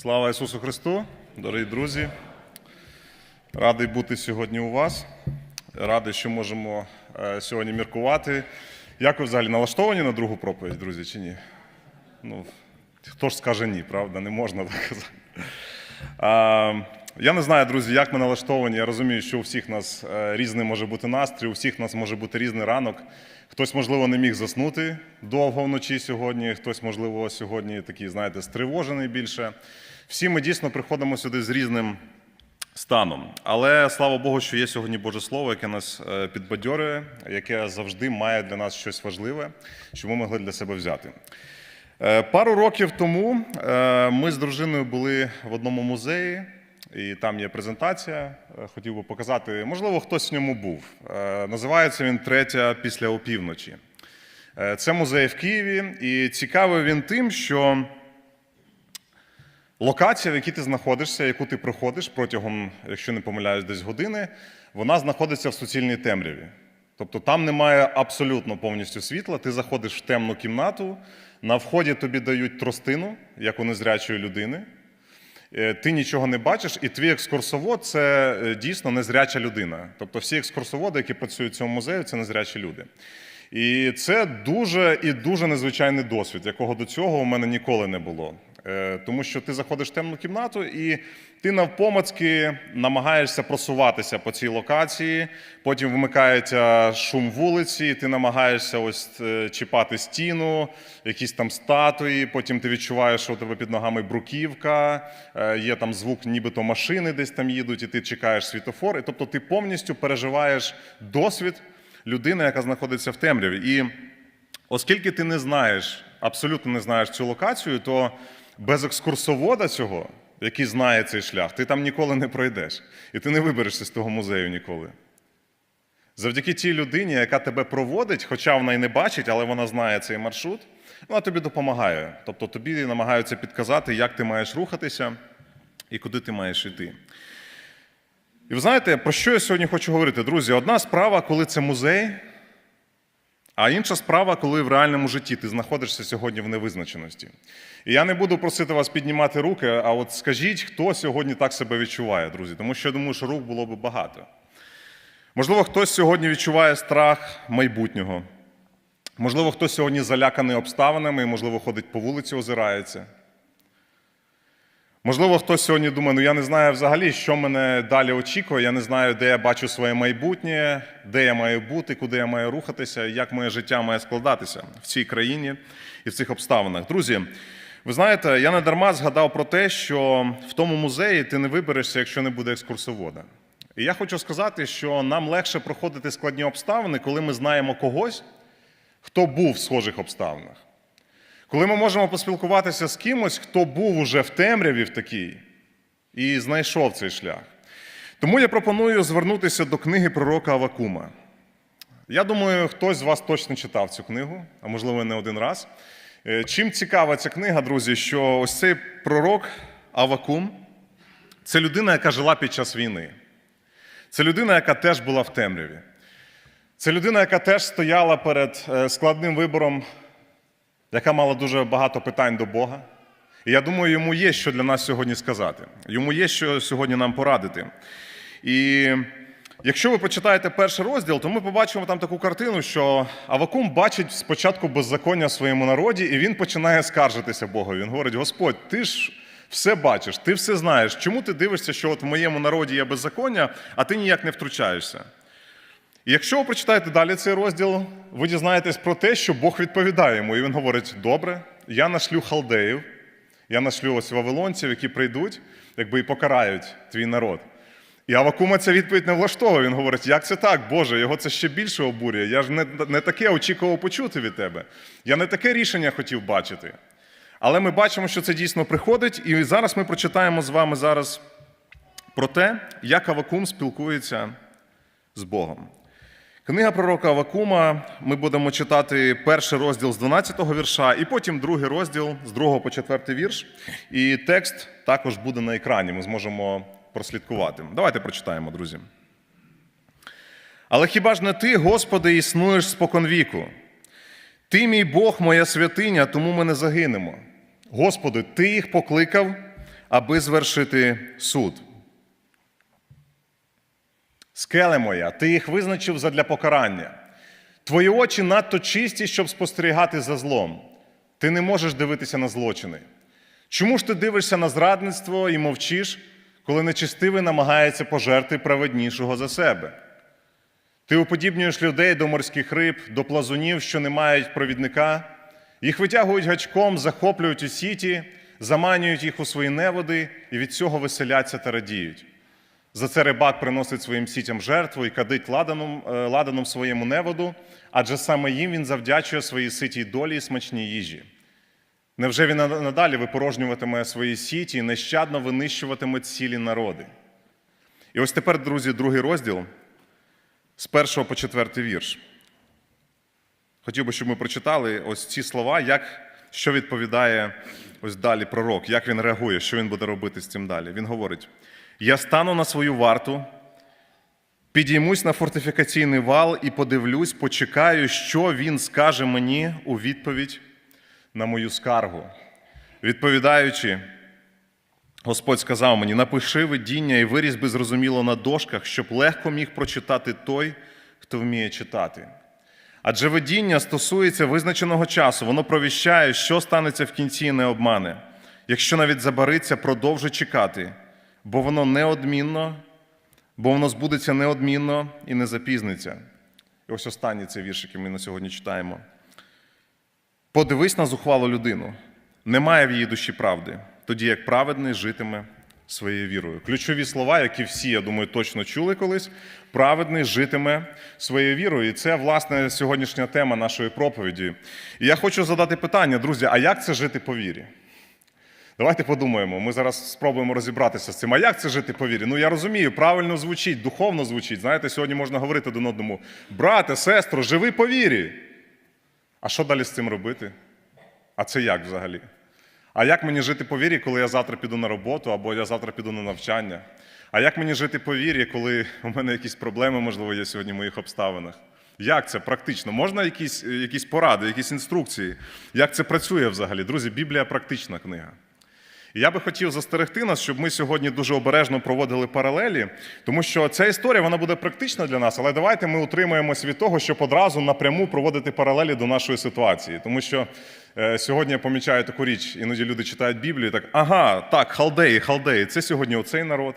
Слава Ісусу Христу, дорогі друзі. Радий бути сьогодні у вас. Радий, що можемо е, сьогодні міркувати. Як ви взагалі налаштовані на другу проповідь, друзі, чи ні? Ну, хто ж скаже ні, правда? Не можна так казати. Я не знаю, друзі, як ми налаштовані. Я розумію, що у всіх нас е, різний може бути настрій, у всіх нас може бути різний ранок. Хтось, можливо, не міг заснути довго вночі сьогодні, хтось, можливо, сьогодні такий, знаєте, стривожений більше. Всі ми дійсно приходимо сюди з різним станом. Але слава Богу, що є сьогодні Боже Слово, яке нас е, підбадьорює, яке завжди має для нас щось важливе, що ми могли для себе взяти. Е, Пару років тому е, ми з дружиною були в одному музеї, і там є презентація. Хотів би показати, можливо, хтось в ньому був. Називається він Третя після опівночі. Це музей в Києві, і цікавий він тим, що локація, в якій ти знаходишся, яку ти проходиш протягом, якщо не помиляюсь, десь години, вона знаходиться в суцільній темряві. Тобто там немає абсолютно повністю світла. Ти заходиш в темну кімнату, на вході тобі дають тростину, як у незрячої людини. Е, Ти нічого не бачиш, і твій екскурсовод це е, дійсно незряча людина. Тобто всі екскурсоводи, які працюють в цьому музеї, це незрячі люди. І це дуже і дуже незвичайний досвід, якого до цього у мене ніколи не було. Е, Тому що ти заходиш в темну кімнату і ти навпомацьки намагаєшся просуватися по цій локації, потім вмикається шум вулиці, ти намагаєшся ось е, чіпати стіну, якісь там статуї, потім ти відчуваєш, що у тебе під ногами бруківка, е, є там звук, нібито машини десь там їдуть, і ти чекаєш світофор. І тобто ти повністю переживаєш досвід людини, яка знаходиться в темряві. І оскільки ти не знаєш, абсолютно не знаєш цю локацію, то без екскурсовода цього, який знає цей шлях, ти там ніколи не пройдеш. І ти не виберешся з того музею ніколи. Завдяки тій людині, яка тебе проводить, хоча вона й не бачить, але вона знає цей маршрут, вона тобі допомагає. Тобто тобі намагаються підказати, як ти маєш рухатися і куди ти маєш йти. І ви знаєте, про що я сьогодні хочу говорити, друзі? Одна справа, коли це музей, а інша справа, коли в реальному житті ти знаходишся сьогодні в невизначеності. І я не буду просити вас піднімати руки, а от скажіть, хто сьогодні так себе відчуває, друзі, тому що я думаю, що рук було би багато. Можливо, хтось сьогодні відчуває страх майбутнього. Можливо, хтось сьогодні заляканий обставинами і, можливо, ходить по вулиці, озирається. Можливо, хтось сьогодні думає, ну я не знаю взагалі, що мене далі очікує, я не знаю, де я бачу своє майбутнє, де я маю бути, куди я маю рухатися, як моє життя має складатися в цій країні і в цих обставинах. Друзі, ви знаєте, я не дарма згадав про те, що в тому музеї ти не виберешся, якщо не буде екскурсовода. І я хочу сказати, що нам легше проходити складні обставини, коли ми знаємо когось, хто був в схожих обставинах. Коли ми можемо поспілкуватися з кимось, хто був уже в темряві в такій і знайшов цей шлях. Тому я пропоную звернутися до книги пророка Авакума. Я думаю, хтось з вас точно читав цю книгу, а можливо, не один раз. Е, Чим цікава ця книга, друзі, що ось цей пророк Авакум це людина, яка жила під час війни. Це людина, яка теж була в темряві. Це людина, яка теж стояла перед е, складним вибором яка мала дуже багато питань до Бога. І я думаю, йому є що для нас сьогодні сказати. Йому є що сьогодні нам порадити. І якщо ви почитаєте перший розділ, то ми побачимо там таку картину, що Авакум бачить спочатку беззаконня в своєму народі, і він починає скаржитися Богу. Він говорить: Господь, ти ж все бачиш, ти все знаєш. Чому ти дивишся, що от в моєму народі є беззаконня, а ти ніяк не втручаєшся? І якщо ви прочитаєте далі цей розділ, ви дізнаєтесь про те, що Бог відповідає йому. І він говорить: добре, я нашлю халдеїв, я нашлю ось вавилонців, які прийдуть, якби і покарають твій народ. І Авакума ця відповідь не влаштовує. Він говорить, як це так, Боже, його це ще більше обурює. Я ж не, не таке очікував почути від тебе. Я не таке рішення хотів бачити. Але ми бачимо, що це дійсно приходить, і зараз ми прочитаємо з вами зараз про те, як Авакум спілкується з Богом. Книга пророка Авакума. Ми будемо читати перший розділ з 12-го вірша, і потім другий розділ з 2 по 4 вірш. І текст також буде на екрані. Ми зможемо прослідкувати. Давайте прочитаємо, друзі. Але хіба ж не ти, Господи, існуєш споконвіку? Ти, мій Бог, моя святиня, тому ми не загинемо. Господи, Ти їх покликав, аби звершити суд. Скеле моя, ти їх визначив задля покарання. Твої очі надто чисті, щоб спостерігати за злом. Ти не можеш дивитися на злочини. Чому ж ти дивишся на зрадництво і мовчиш, коли нечистивий намагається пожерти праведнішого за себе? Ти уподібнюєш людей до морських риб, до плазунів, що не мають провідника, їх витягують гачком, захоплюють у сіті, заманюють їх у свої неводи і від цього веселяться та радіють. За це рибак приносить своїм сітям жертву і кадить ладаном, е, ладаном своєму неводу, адже саме їм він завдячує своїй ситій долі і смачній їжі. Невже він надалі випорожнюватиме свої сіті і нещадно винищуватиме цілі народи? І ось тепер, друзі, другий розділ з першого по четвертий вірш. Хотів би, щоб ми прочитали ось ці слова, як, що відповідає ось далі пророк, як він реагує, що він буде робити з цим далі. Він говорить: Я стану на свою варту, підіймусь на фортифікаційний вал і подивлюсь, почекаю, що він скаже мені у відповідь на мою скаргу. Відповідаючи, Господь сказав мені: напиши видіння і вирізь би зрозуміло на дошках, щоб легко міг прочитати той, хто вміє читати. Адже видіння стосується визначеного часу, воно провіщає, що станеться в кінці і не обмане. Якщо навіть забариться, продовжуй чекати, бо воно неодмінно, бо воно збудеться неодмінно і не запізниться. І ось останній цей вірш, який ми на сьогодні читаємо. Подивись на зухвалу людину. Немає в її душі правди, тоді як праведний житиме своєю вірою. Ключові слова, які всі, я думаю, точно чули колись. Праведний житиме своєю вірою. І це, власне, сьогоднішня тема нашої проповіді. І я хочу задати питання, друзі: а як це жити по вірі? Давайте подумаємо. Ми зараз спробуємо розібратися з цим. А як це жити по вірі? Ну я розумію, правильно звучить, духовно звучить. Знаєте, сьогодні можна говорити один одному: брате, сестро, живи по вірі. А що далі з цим робити? А це як взагалі? А як мені жити по вірі, коли я завтра піду на роботу або я завтра піду на навчання? А як мені жити по вірі, коли у мене якісь проблеми, можливо, є сьогодні в моїх обставинах? Як це практично? Можна якісь, якісь поради, якісь інструкції? Як це працює взагалі? Друзі, Біблія практична книга. Я би хотів застерегти нас, щоб ми сьогодні дуже обережно проводили паралелі, тому що ця історія вона буде практична для нас, але давайте ми утримаємося від того, щоб одразу напряму проводити паралелі до нашої ситуації. Тому що е, сьогодні я помічаю таку річ, іноді люди читають Біблію, і так ага, так, халдеї, халдеї, це сьогодні оцей народ.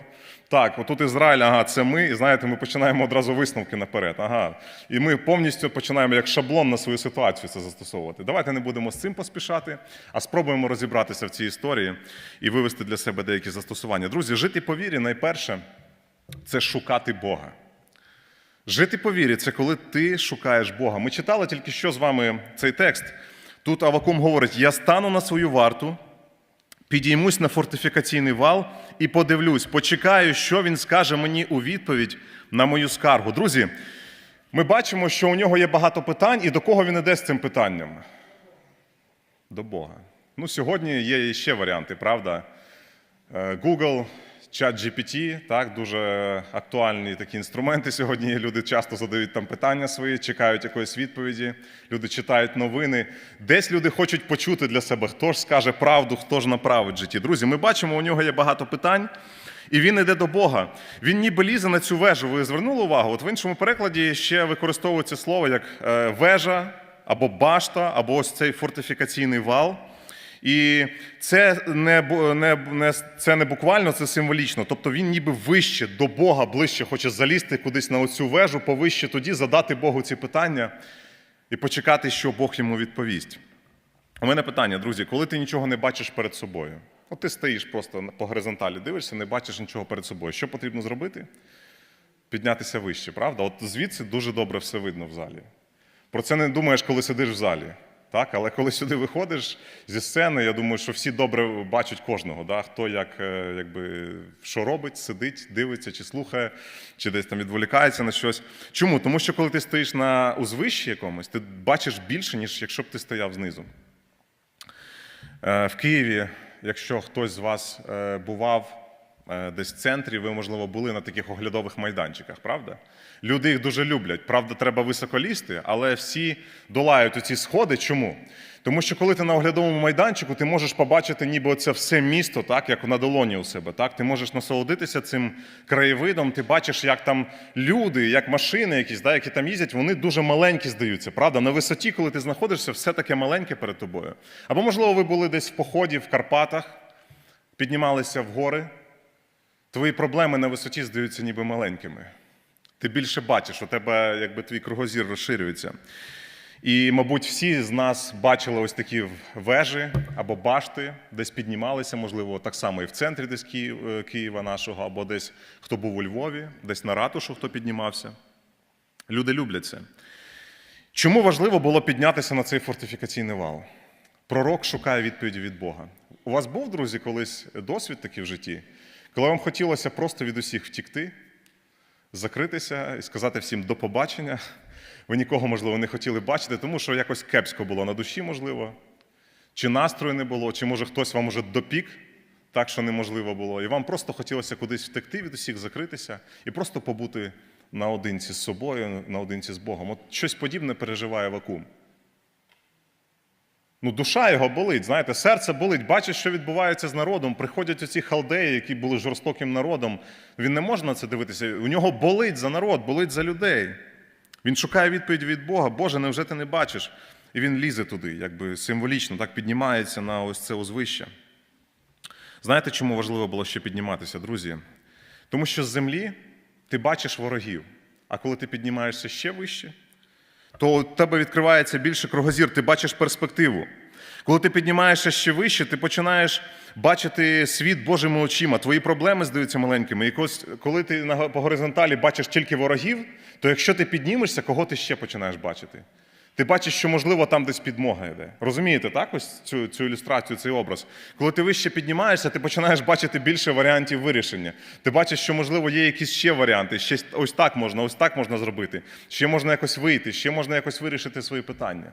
Так, отут Ізраїль, ага, це ми, і знаєте, ми починаємо одразу висновки наперед. Ага. І ми повністю починаємо як шаблон на свою ситуацію це застосовувати. Давайте не будемо з цим поспішати, а спробуємо розібратися в цій історії і вивести для себе деякі застосування. Друзі, жити по вірі найперше це шукати Бога. Жити по вірі це коли ти шукаєш Бога. Ми читали тільки що з вами цей текст. Тут Авакум говорить: Я стану на свою варту. Підіймусь на фортифікаційний вал і подивлюсь, почекаю, що він скаже мені у відповідь на мою скаргу. Друзі, ми бачимо, що у нього є багато питань, і до кого він іде з цим питанням? До Бога. Ну, сьогодні є ще варіанти, правда? Е, Google, ChatGPT, так, дуже актуальні такі інструменти сьогодні. Люди часто задають там питання свої, чекають якоїсь відповіді. Люди читають новини. Десь люди хочуть почути для себе, хто ж скаже правду, хто ж направить житті. Друзі, ми бачимо, у нього є багато питань. І він йде до Бога. Він ніби лізе на цю вежу. Ви звернули увагу? От в іншому перекладі ще використовується слово як е, вежа або башта, або ось цей фортифікаційний вал. І це не, не, не, це не буквально, це символічно. Тобто він ніби вище до Бога ближче хоче залізти кудись на оцю вежу, повище тоді задати Богу ці питання і почекати, що Бог йому відповість. У мене питання, друзі, коли ти нічого не бачиш перед собою, от ти стоїш просто по горизонталі, дивишся, не бачиш нічого перед собою. Що потрібно зробити? Піднятися вище, правда? От звідси дуже добре все видно в залі. Про це не думаєш, коли сидиш в залі. Так? Але коли сюди виходиш зі сцени, я думаю, що всі добре бачать кожного, да? хто як, е, якби, що робить, сидить, дивиться, чи слухає, чи десь там відволікається на щось. Чому? Тому що коли ти стоїш на узвищі якомусь, ти бачиш більше, ніж якщо б ти стояв знизу. Е, В Києві, якщо хтось з вас е, бував десь в центрі, ви, можливо, були на таких оглядових майданчиках, правда? Люди їх дуже люблять. Правда, треба високо лізти, але всі долають оці сходи. Чому? Тому що коли ти на оглядовому майданчику, ти можеш побачити ніби оце все місто, так, як на долоні у себе. Так? Ти можеш насолодитися цим краєвидом, ти бачиш, як там люди, як машини якісь, да, які там їздять, вони дуже маленькі здаються. Правда? На висоті, коли ти знаходишся, все таке маленьке перед тобою. Або, можливо, ви були десь в поході в Карпатах, піднімалися в гори. Твої проблеми на висоті здаються ніби маленькими. Ти більше бачиш, у тебе якби твій кругозір розширюється. І, мабуть, всі з нас бачили ось такі вежі або башти, десь піднімалися, можливо, так само і в центрі десь е, Києва нашого, або десь хто був у Львові, десь на ратушу, хто піднімався. Люди люблять це. Чому важливо було піднятися на цей фортифікаційний вал? Пророк шукає відповіді від Бога. У вас був, друзі, колись досвід такий в житті, коли вам хотілося просто від усіх втікти, закритися і сказати всім до побачення. Ви нікого, можливо, не хотіли бачити, тому що якось кепсько було на душі, можливо, чи настрою не було, чи може хтось вам уже допік, так що неможливо було. І вам просто хотілося кудись втекти від усіх, закритися і просто побути наодинці з собою, наодинці з Богом. От щось подібне переживає вакуум. Ну, душа його болить, знаєте, серце болить, бачить, що відбувається з народом. Приходять оці халдеї, які були жорстоким народом. Він не може на це дивитися. У нього болить за народ, болить за людей. Він шукає відповідь від Бога. Боже, невже ти не бачиш? І він лізе туди, якби символічно, так піднімається на ось це узвище. Знаєте, чому важливо було ще підніматися, друзі? Тому що з землі ти бачиш ворогів, а коли ти піднімаєшся ще вище, то у тебе відкривається більше кругозір, ти бачиш перспективу. Коли ти піднімаєшся ще вище, ти починаєш бачити світ Божими очима. Твої проблеми здаються маленькими. І коли ти по горизонталі бачиш тільки ворогів, то якщо ти піднімешся, кого ти ще починаєш бачити? Ти бачиш, що, можливо, там десь підмога йде. Розумієте, так? Ось цю, цю ілюстрацію, цей образ. Коли ти вище піднімаєшся, ти починаєш бачити більше варіантів вирішення. Ти бачиш, що, можливо, є якісь ще варіанти, ще ось так можна, ось так можна зробити, ще можна якось вийти, ще можна якось вирішити свої питання.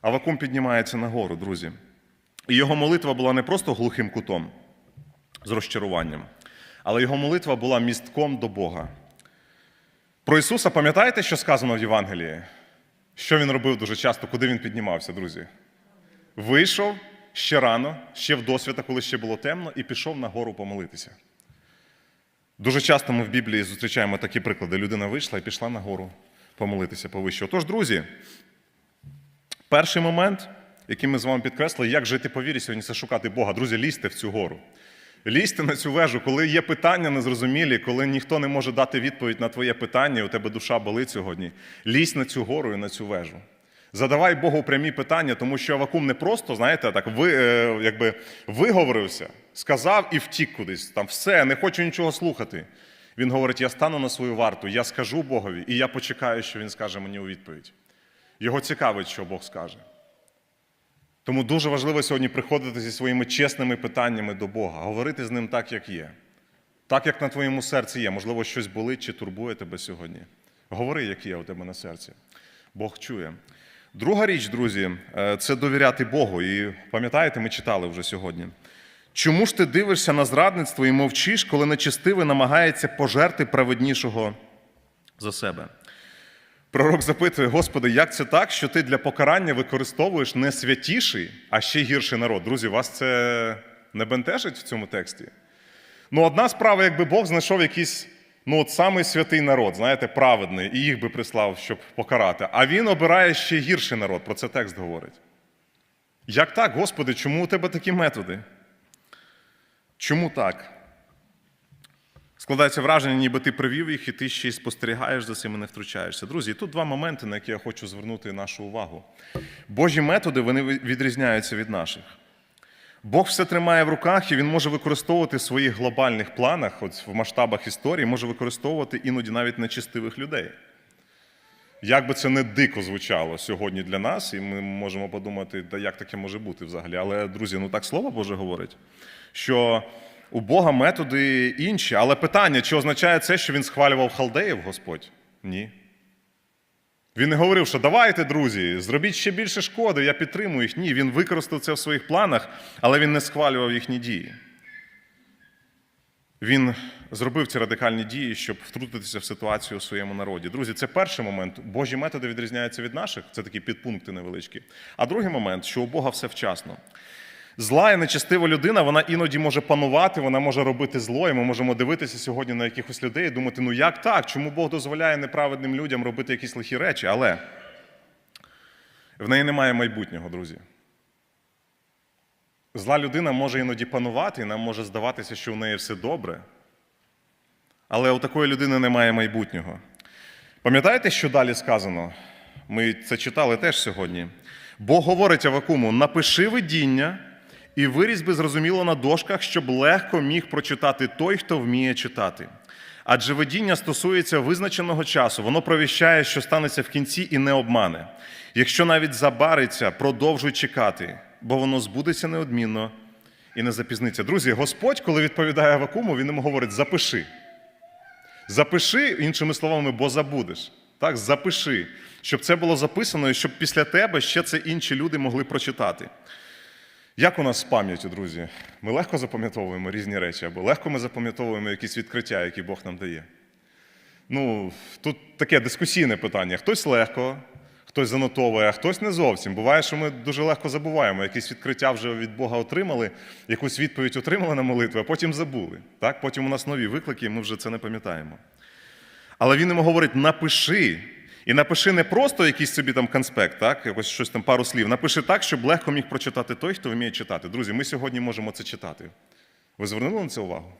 А вакуум піднімається нагору, друзі. І його молитва була не просто глухим кутом з розчаруванням, але його молитва була містком до Бога. Про Ісуса пам'ятаєте, що сказано в Євангелії? Що він робив дуже часто, куди він піднімався, друзі? Вийшов ще рано, ще в досвіта, коли ще було темно, і пішов на гору помолитися. Дуже часто ми в Біблії зустрічаємо такі приклади. Людина вийшла і пішла на гору помолитися повище. Отож, друзі, перший момент, який ми з вами підкреслили, як жити по вірі сьогодні, це шукати Бога. Друзі, лізьте в цю гору. Лізьте на цю вежу, коли є питання незрозумілі, коли ніхто не може дати відповідь на твоє питання, і у тебе душа болить сьогодні. Лізь на цю гору і на цю вежу. Задавай Богу прямі питання, тому що Авакум не просто, знаєте, так ви, е, якби виговорився, сказав і втік кудись. Там все, не хочу нічого слухати. Він говорить: я стану на свою варту, я скажу Богові, і я почекаю, що він скаже мені у відповідь. Його цікавить, що Бог скаже. Тому дуже важливо сьогодні приходити зі своїми чесними питаннями до Бога, говорити з ним так, як є. Так, як на твоєму серці є. Можливо, щось болить чи турбує тебе сьогодні. Говори, як є у тебе на серці. Бог чує. Друга річ, друзі, е, це довіряти Богу. І пам'ятаєте, ми читали вже сьогодні. Чому ж ти дивишся на зрадництво і мовчиш, коли нечистивий намагається пожерти праведнішого за себе? Пророк запитує, Господи, як це так, що ти для покарання використовуєш не святіший, а ще гірший народ? Друзі, вас це не бентежить в цьому тексті? Ну, одна справа, якби Бог знайшов якийсь ну, от самий святий народ, знаєте, праведний, і їх би прислав, щоб покарати. А він обирає ще гірший народ, про це текст говорить. Як так, Господи, чому у тебе такі методи? Чому так? Складається враження, ніби ти привів їх, і ти ще й спостерігаєш за цим і не втручаєшся. Друзі, тут два моменти, на які я хочу звернути нашу увагу. Божі методи вони відрізняються від наших. Бог все тримає в руках, і він може використовувати в своїх глобальних планах, от в масштабах історії, може використовувати іноді навіть нечистивих людей. Як би це не дико звучало сьогодні для нас, і ми можемо подумати, да як таке може бути взагалі. Але, друзі, ну так слово Боже говорить, що у Бога методи інші. Але питання, чи означає це, що він схвалював халдеїв Господь? Ні. Він не говорив, що давайте, друзі, зробіть ще більше шкоди, я підтримую їх. Ні, він використав це в своїх планах, але він не схвалював їхні дії. він зробив ці радикальні дії, щоб втрутитися в ситуацію у своєму народі. Друзі, це перший момент. Божі методи відрізняються від наших, це такі підпункти невеличкі. А другий момент, що у Бога все вчасно. Зла і нечестива людина, вона іноді може панувати, вона може робити зло, і ми можемо дивитися сьогодні на якихось людей і думати, ну як так? Чому Бог дозволяє неправедним людям робити якісь лихі речі? Але в неї немає майбутнього, друзі. Зла людина може іноді панувати, і нам може здаватися, що в неї все добре. Але у такої людини немає майбутнього. Пам'ятаєте, що далі сказано? Ми це читали теж сьогодні. Бог говорить Авакуму: напиши видіння і вирізь би зрозуміло на дошках, щоб легко міг прочитати той, хто вміє читати. Адже видіння стосується визначеного часу, воно провіщає, що станеться в кінці, і не обмане. Якщо навіть забариться, продовжуй чекати, бо воно збудеться неодмінно і не запізниться. Друзі, Господь, коли відповідає Авакуму, він йому говорить: запиши. Запиши, іншими словами, бо забудеш. Так, запиши, щоб це було записано, і щоб після тебе ще це інші люди могли прочитати. Як у нас з пам'яттю, друзі? Ми легко запам'ятовуємо різні речі, або легко ми запам'ятовуємо якісь відкриття, які Бог нам дає. Ну, тут таке дискусійне питання. Хтось легко, хтось занотовує, а хтось не зовсім. Буває, що ми дуже легко забуваємо. Якісь відкриття вже від Бога отримали, якусь відповідь отримали на молитву, а потім забули. Так? Потім у нас нові виклики, і ми вже це не пам'ятаємо. Але він йому говорить: напиши. І напиши не просто якийсь собі там конспект, так, якось щось там пару слів. Напиши так, щоб легко міг прочитати той, хто вміє читати. Друзі, ми сьогодні можемо це читати. Ви звернули на це увагу?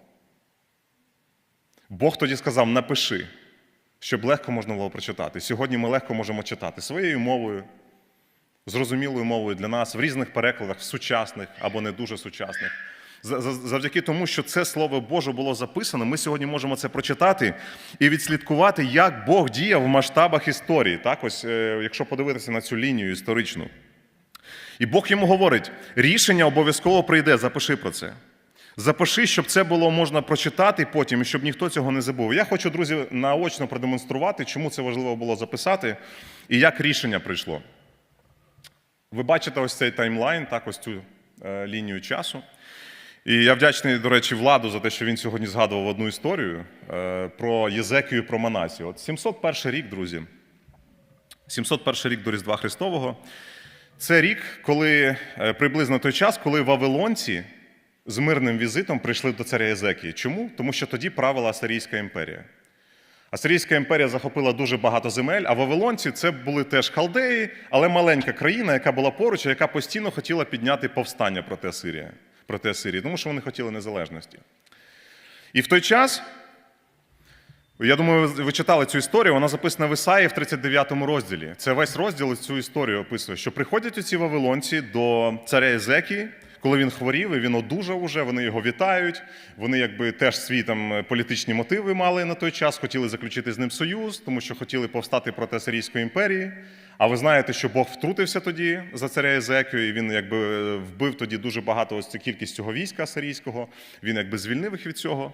Бог тоді сказав: напиши, щоб легко можна було прочитати. Сьогодні ми легко можемо читати своєю мовою, зрозумілою мовою для нас, в різних перекладах, в сучасних або не дуже сучасних. За- за- Завдяки тому, що це слово Боже було записано, ми сьогодні можемо це прочитати і відслідкувати, як Бог діяв в масштабах історії. Так, ось, е, якщо подивитися на цю лінію історичну. І Бог йому говорить: рішення обов'язково прийде, запиши про це. Запиши, щоб це було можна прочитати потім, і щоб ніхто цього не забув. Я хочу, друзі, наочно продемонструвати, чому це важливо було записати і як рішення прийшло. Ви бачите ось цей таймлайн, так, ось цю е, лінію часу. І я вдячний, до речі, владу за те, що він сьогодні згадував одну історію е, про Єзекію про Манасію. От 701 рік, друзі. 701 рік до Різдва Христового. Це рік, коли е, приблизно той час, коли вавилонці з мирним візитом прийшли до царя Єзекії. Чому? Тому що тоді правила Асирійська імперія. Асирійська імперія захопила дуже багато земель, а вавилонці це були теж халдеї, але маленька країна, яка була поруч, яка постійно хотіла підняти повстання проти Асирії, проти Асирії, тому що вони хотіли незалежності. І в той час, я думаю, ви читали цю історію, вона записана в Ісаї в 39 розділі. Це весь розділ цю історію описує, що приходять оці вавилонці до царя Езекії, коли він хворів, і він одужав уже, вони його вітають. Вони якби теж свої там політичні мотиви мали на той час, хотіли заключити з ним союз, тому що хотіли повстати проти Асирійської імперії. А ви знаєте, що Бог втрутився тоді за царя Езекію, і він якби вбив тоді дуже багато ось цю кількість цього війська асирійського. Він якби звільнив їх від цього.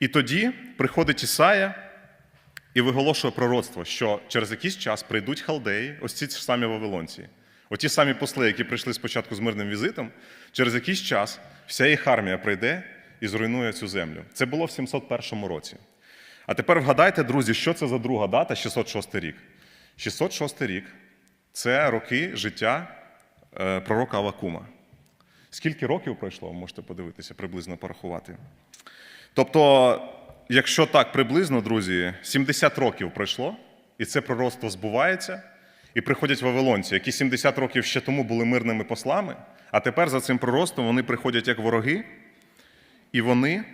І тоді приходить Ісая і виголошує пророцтво, що через якийсь час прийдуть халдеї, ось ці самі вавилонці. Оті самі посли, які прийшли спочатку з мирним візитом, через якийсь час вся їх армія прийде і зруйнує цю землю. Це було в 701 році. А тепер вгадайте, друзі, що це за друга дата, 606 рік. 606 рік це роки життя е, пророка Авакума. Скільки років пройшло, можете подивитися, приблизно порахувати. Тобто, якщо так приблизно, друзі, 70 років пройшло, і це пророцтво збувається, і приходять вавилонці, які 70 років ще тому були мирними послами, а тепер за цим пророцтвом вони приходять як вороги, і вони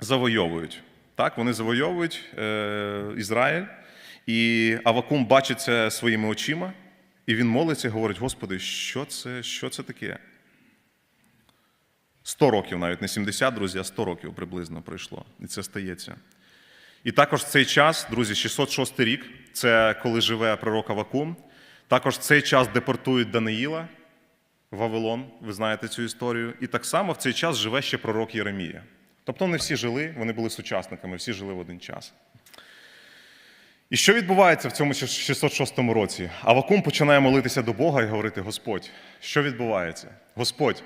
завойовують. Так, вони завойовують е, Ізраїль, і Авакум бачить це своїми очима, і він молиться і говорить: Господи, що це, що це таке? 100 років, навіть не 70, друзі, а 100 років приблизно пройшло. І це стається. І також в цей час, друзі, 606 рік, це коли живе пророк Авакум. Також цей час депортують Даниїла в Вавилон, ви знаєте цю історію. І так само в цей час живе ще пророк Єремія. Тобто вони всі жили, вони були сучасниками, всі жили в один час. І що відбувається в цьому 606 році? Авакум починає молитися до Бога і говорити: Господь, що відбувається? Господь,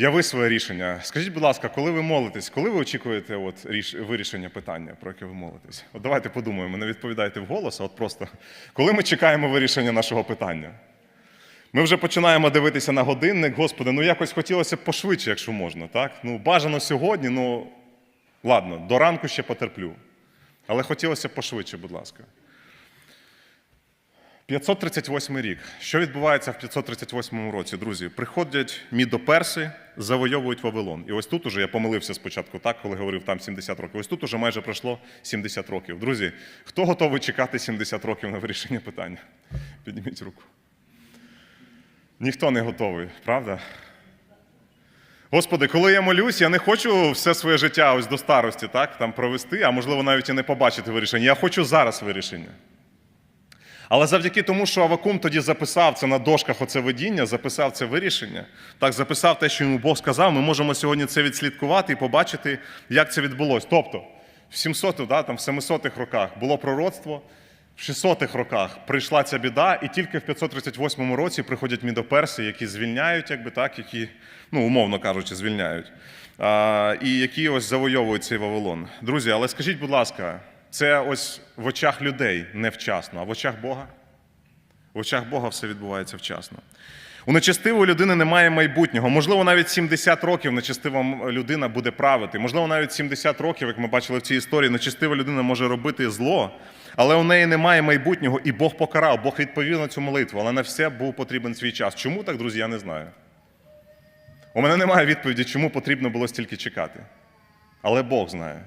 Яви своє рішення. Скажіть, будь ласка, коли ви молитесь, коли ви очікуєте от, ріш... вирішення питання, про яке ви молитесь? От давайте подумаємо, не відповідайте вголос, а от просто коли ми чекаємо вирішення нашого питання? Ми вже починаємо дивитися на годинник, Господи, ну якось хотілося б пошвидше, якщо можна, так? Ну, бажано сьогодні, ну ладно, до ранку ще потерплю. Але хотілося пошвидше, будь ласка. 538 рік. Що відбувається в 538 році, друзі? Приходять мідоперси, завойовують Вавилон. І ось тут уже я помилився спочатку, так, коли говорив там 70 років. Ось тут уже майже пройшло 70 років. Друзі, хто готовий чекати 70 років на вирішення питання? Підніміть руку. Ніхто не готовий, правда? Господи, коли я молюсь, я не хочу все своє життя ось до старості, так, там провести, а можливо навіть і не побачити вирішення. Я хочу зараз вирішення. Але завдяки тому, що Авакум тоді записав це на дошках, оце видіння, записав це вирішення, так записав те, що йому Бог сказав, ми можемо сьогодні це відслідкувати і побачити, як це відбулося. Тобто, в 700, да, там, в 700-х роках було пророцтво, в 600-х роках прийшла ця біда, і тільки в 538 році приходять мідоперси, які звільняють, якби так, які, ну, умовно кажучи, звільняють, а, і які ось завойовують цей Вавилон. Друзі, але скажіть, будь ласка, це ось в очах людей невчасно, а в очах Бога? В очах Бога все відбувається вчасно. У нечестивої людини немає майбутнього. Можливо, навіть 70 років нечестива людина буде правити. Можливо, навіть 70 років, як ми бачили в цій історії, нечестива людина може робити зло, але у неї немає майбутнього, і Бог покарав, Бог відповів на цю молитву, але на все був потрібен свій час. Чому так, друзі, я не знаю. У мене немає відповіді, чому потрібно було стільки чекати. Але Бог знає.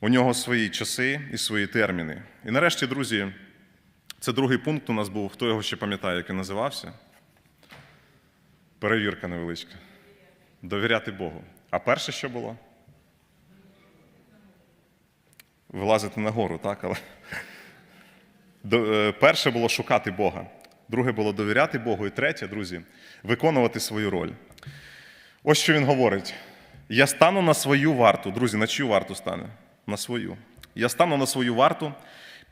У нього свої часи і свої терміни. І нарешті, друзі, це другий пункт у нас був. Хто його ще пам'ятає, як він називався? Перевірка невеличка. Довіряти Богу. А перше, що було? Вилазити нагору, так? Але... Е, Перше було шукати Бога. Друге було довіряти Богу. І третє, друзі, виконувати свою роль. Ось що він говорить: я стану на свою варту. Друзі, на чию варту стане? На свою. Я стану на свою варту,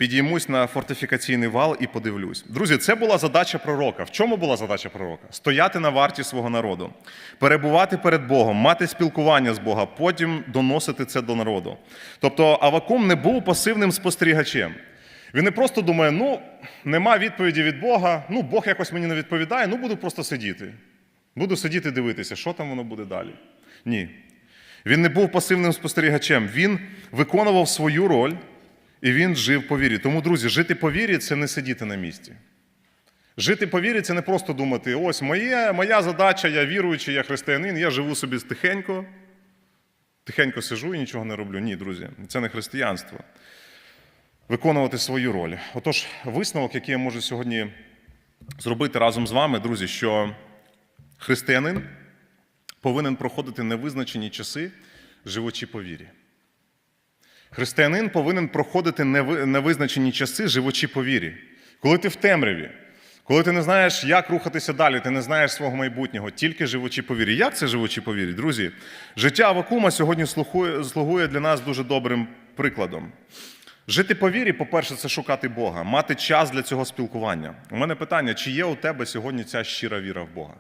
підіймусь на фортифікаційний вал і подивлюсь. Друзі, це була задача пророка. В чому була задача пророка? Стояти на варті свого народу, перебувати перед Богом, мати спілкування з Бога, потім доносити це до народу. Тобто Авакум не був пасивним спостерігачем. Він не просто думає, ну, нема відповіді від Бога, ну, Бог якось мені не відповідає, ну буду просто сидіти. Буду сидіти дивитися, що там воно буде далі. Ні. Він не був пасивним спостерігачем. Він виконував свою роль і він жив по вірі. Тому, друзі, жити по вірі це не сидіти на місці. Жити по вірі це не просто думати, ось моє, моя задача, я віруючий, я християнин, я живу собі тихенько, тихенько сижу і нічого не роблю. Ні, друзі, це не християнство. Виконувати свою роль. Отож, висновок, який я можу сьогодні зробити разом з вами, друзі, що християнин повинен проходити невизначені часи, живучи по вірі. Християнин повинен проходити невизначені часи, живучи по вірі. Коли ти в темряві, коли ти не знаєш, як рухатися далі, ти не знаєш свого майбутнього, тільки живучи по вірі. Як це живучи по вірі? Друзі, життя Авакума сьогодні слугує, для нас дуже добрим прикладом. Жити по вірі, по-перше, це шукати Бога, мати час для цього спілкування. У мене питання: чи є у тебе сьогодні ця щира віра в Бога?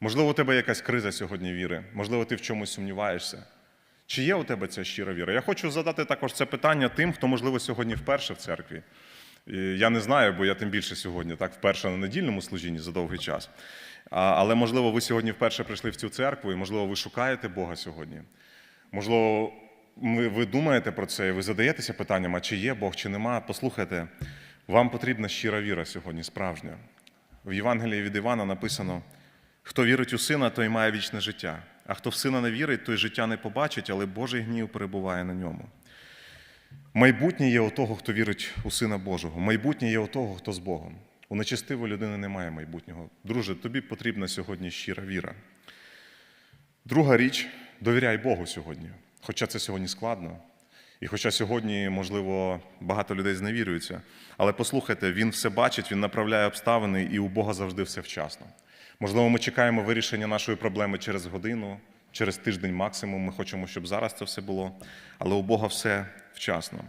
Можливо, у тебе якась криза сьогодні віри, можливо, ти в чомусь сумніваєшся. Чи є у тебе ця щира віра? Я хочу задати також це питання тим, хто, можливо, сьогодні вперше в церкві. Я не знаю, бо я тим більше сьогодні, так, вперше на недільному служінні за довгий час. Але, можливо, ви сьогодні вперше прийшли в цю церкву, і, можливо, ви шукаєте Бога сьогодні. Можливо, ви, думаєте про це, і ви задаєтеся питанням, а чи є Бог, чи нема. Послухайте, вам потрібна щира віра сьогодні, справжня. В Євангелії від Івана написано: хто вірить у сина, той має вічне життя. А хто в сина не вірить, той життя не побачить, але Божий гнів перебуває на ньому. Майбутнє є у того, хто вірить у Сина Божого. Майбутнє є у того, хто з Богом. У нечестивої людини немає майбутнього. Друже, тобі потрібна сьогодні щира віра. Друга річ довіряй Богу сьогодні. Хоча це сьогодні складно. І хоча сьогодні, можливо, багато людей зневірюються, але послухайте, він все бачить, він направляє обставини, і у Бога завжди все вчасно. Можливо, ми чекаємо вирішення нашої проблеми через годину, через тиждень максимум. Ми хочемо, щоб зараз це все було, але у Бога все вчасно.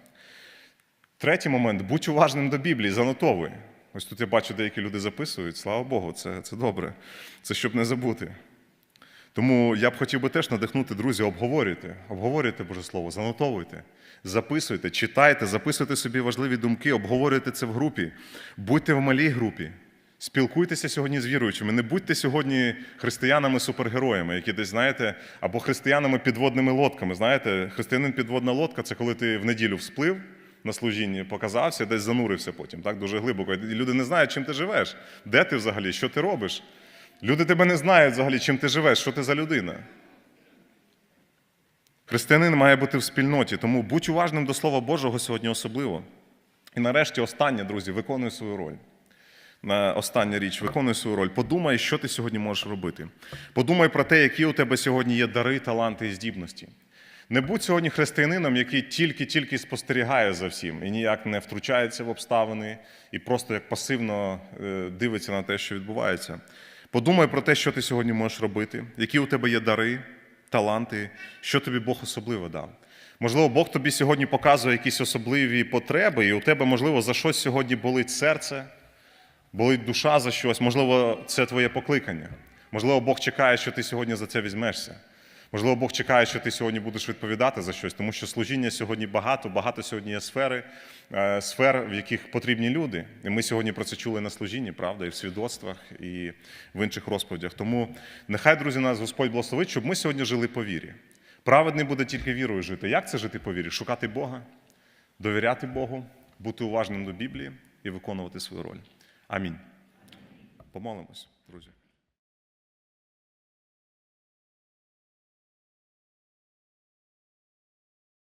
Третій момент будь уважним до Біблії, занотовуй. Ось тут я бачу, деякі люди записують. Слава Богу, це, це добре. Це щоб не забути. Тому я б хотів би теж надихнути, друзі, обговорюйте, обговорюйте Боже Слово, занотовуйте, записуйте, читайте, записуйте собі важливі думки, обговорюйте це в групі, будьте в малій групі, спілкуйтеся сьогодні з віруючими. Не будьте сьогодні християнами-супергероями, які десь, знаєте, або християнами підводними лодками. Знаєте, християнин підводна лодка це коли ти в неділю всплив на служінні, показався, десь занурився потім, так дуже глибоко. І люди не знають, чим ти живеш, де ти взагалі, що ти робиш. Люди тебе не знають взагалі, чим ти живеш, що ти за людина. Християнин має бути в спільноті, тому будь уважним до Слова Божого сьогодні особливо. І нарешті, останнє, друзі, виконуй свою роль. Остання річ, виконуй свою роль. Подумай, що ти сьогодні можеш робити. Подумай про те, які у тебе сьогодні є дари, таланти і здібності. Не будь сьогодні християнином, який тільки-тільки спостерігає за всім і ніяк не втручається в обставини і просто як пасивно е, дивиться на те, що відбувається. Подумай про те, що ти сьогодні можеш робити, які у тебе є дари, таланти, що тобі Бог особливо дав. Можливо, Бог тобі сьогодні показує якісь особливі потреби, і у тебе, можливо, за щось сьогодні болить серце, болить душа за щось. Можливо, це твоє покликання. Можливо, Бог чекає, що ти сьогодні за це візьмешся. Можливо, Бог чекає, що ти сьогодні будеш відповідати за щось, тому що служіння сьогодні багато, багато сьогодні є сфери, е, сфер, в яких потрібні люди. І ми сьогодні про це чули на служінні, правда, і в свідоцтвах, і в інших розповідях. Тому нехай, друзі, нас Господь благословить, щоб ми сьогодні жили по вірі. Праведний буде тільки вірою жити. Як це жити по вірі? Шукати Бога, довіряти Богу, бути уважним до Біблії і виконувати свою роль. Амінь. Помолимось, друзі.